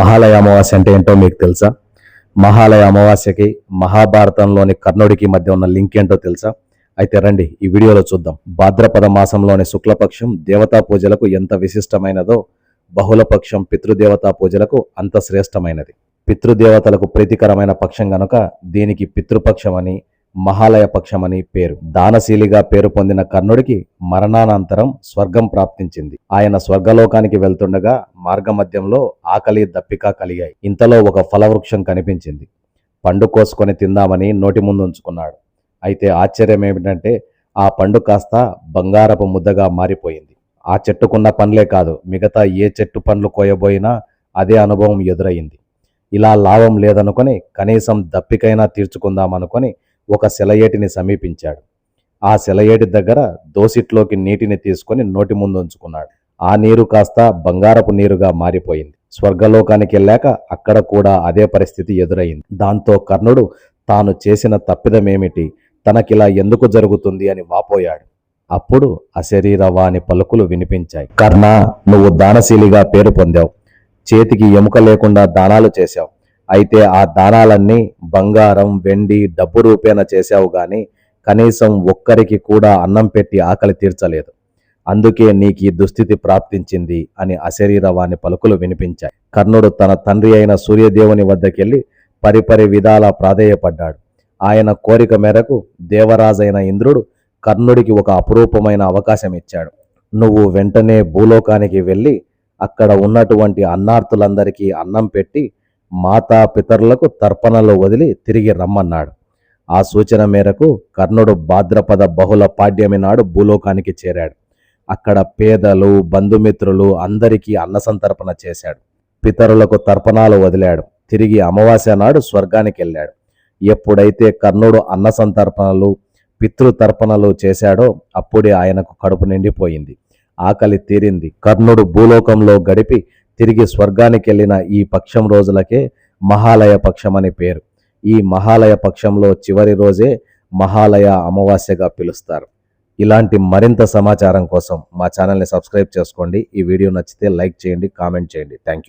మహాలయ అమావాస్య అంటే ఏంటో మీకు తెలుసా? మహాలయ అమావాస్యకి మహాభారతంలోని కర్ణుడికి మధ్య ఉన్న లింక్ ఏంటో తెలుసా? అయితే రండి ఈ వీడియోలో చూద్దాం. భాద్రపద మాసంలోని శుక్లపక్షం దేవతా పూజలకు ఎంత విశిష్టమైనదో బహుళపక్షం పితృదేవతా పూజలకు అంత శ్రేష్టమైనది. పితృదేవతలకు ప్రీతికరమైన పక్షం గనుక దీనికి పితృపక్షం అని మహాలయ పక్షమని పేరు. దానశీలిగా పేరు పొందిన కర్ణుడికి మరణానంతరం స్వర్గం ప్రాప్తించింది. ఆయన స్వర్గలోకానికి వెళ్తుండగా మార్గమధ్యంలో ఆకలి దప్పిక కలిగాయి. ఇంతలో ఒక ఫలవృక్షం కనిపించింది. పండు కోసుకొని తిందామని నోటి ముందు ఉంచుకున్నాడు. అయితే ఆశ్చర్యం ఏమిటంటే ఆ పండు కాస్త బంగారపు ముద్దగా మారిపోయింది. ఆ చెట్టుకున్న పండ్లే కాదు మిగతా ఏ చెట్టు పండ్లు కోయబోయినా అదే అనుభవం ఎదురయ్యింది ఇలా లాభం లేదనుకొని కనీసం దప్పికైనా తీర్చుకుందామనుకొని ఒక సెలయేటిని సమీపించాడు. ఆ సెలయేటి దగ్గర దోసిట్లోకి నీటిని తీసుకొని నోటి ముందు ఉంచుకున్నాడు. ఆ నీరు కాస్త బంగారపు నీరుగా మారిపోయింది. స్వర్గలోకానికి వెళ్ళాక అక్కడ కూడా అదే పరిస్థితి ఎదురయింది దాంతో కర్ణుడు తాను చేసిన తప్పిదమేమిటి? తనకిలా ఎందుకు జరుగుతుంది అని వాపోయాడు. అప్పుడు అశరీరవాని పలుకులు వినిపించాయి. కర్ణ నువ్వు దానశీలిగా పేరు పొందావు. చేతికి ఎముక లేకుండా దానాలు చేశావు. అయితే ఆ దానాలన్నీ బంగారం వెండి డబ్బు రూపేణ చేశావు గాని కనీసం ఒక్కరికి కూడా అన్నం పెట్టి ఆకలి తీర్చలేదు. అందుకే నీకు ఈ దుస్థితి ప్రాప్తించింది అని అశరీరవాణి పలుకులు వినిపించాయి. కర్ణుడు తన తండ్రి అయిన సూర్యదేవుని వద్దకెళ్ళి పరిపరి విధాల ప్రాధేయపడ్డాడు. ఆయన కోరిక మేరకు దేవరాజైన ఇంద్రుడు కర్ణుడికి ఒక అపురూపమైన అవకాశం ఇచ్చాడు నువ్వు వెంటనే భూలోకానికి వెళ్ళి అక్కడ ఉన్నటువంటి అన్నార్థులందరికీ అన్నం పెట్టి మాతా పితరులకు తర్పణలు వదిలి తిరిగి రమ్మన్నాడు. ఆ సూచన మేరకు కర్ణుడు భాద్రపద బహుళ పాడ్యమి నాడు భూలోకానికి చేరాడు. అక్కడ పేదలు బంధుమిత్రులు అందరికీ అన్నసంతర్పణ చేశాడు. పితరులకు తర్పణాలు వదిలాడు. తిరిగి అమావాస్య నాడు స్వర్గానికి వెళ్ళాడు. ఎప్పుడైతే కర్ణుడు అన్నసంతర్పణలు పితృతర్పణలు చేశాడో అప్పుడే ఆయనకు కడుపు నిండిపోయింది. ఆకలి తీరింది. కర్ణుడు భూలోకంలో గడిపి తిరిగి స్వర్గానికి వెళ్ళిన ఈ పక్షం రోజులకే మహాలయ పక్షం అని పేరు. ఈ మహాలయ పక్షంలో చివరి రోజే మహాలయ అమావాస్యగా పిలుస్తారు. ఇలాంటి మరింత సమాచారం కోసం మా ఛానల్ని సబ్స్క్రైబ్ చేసుకోండి. ఈ వీడియో నచ్చితే లైక్ చేయండి కామెంట్ చేయండి. Thank you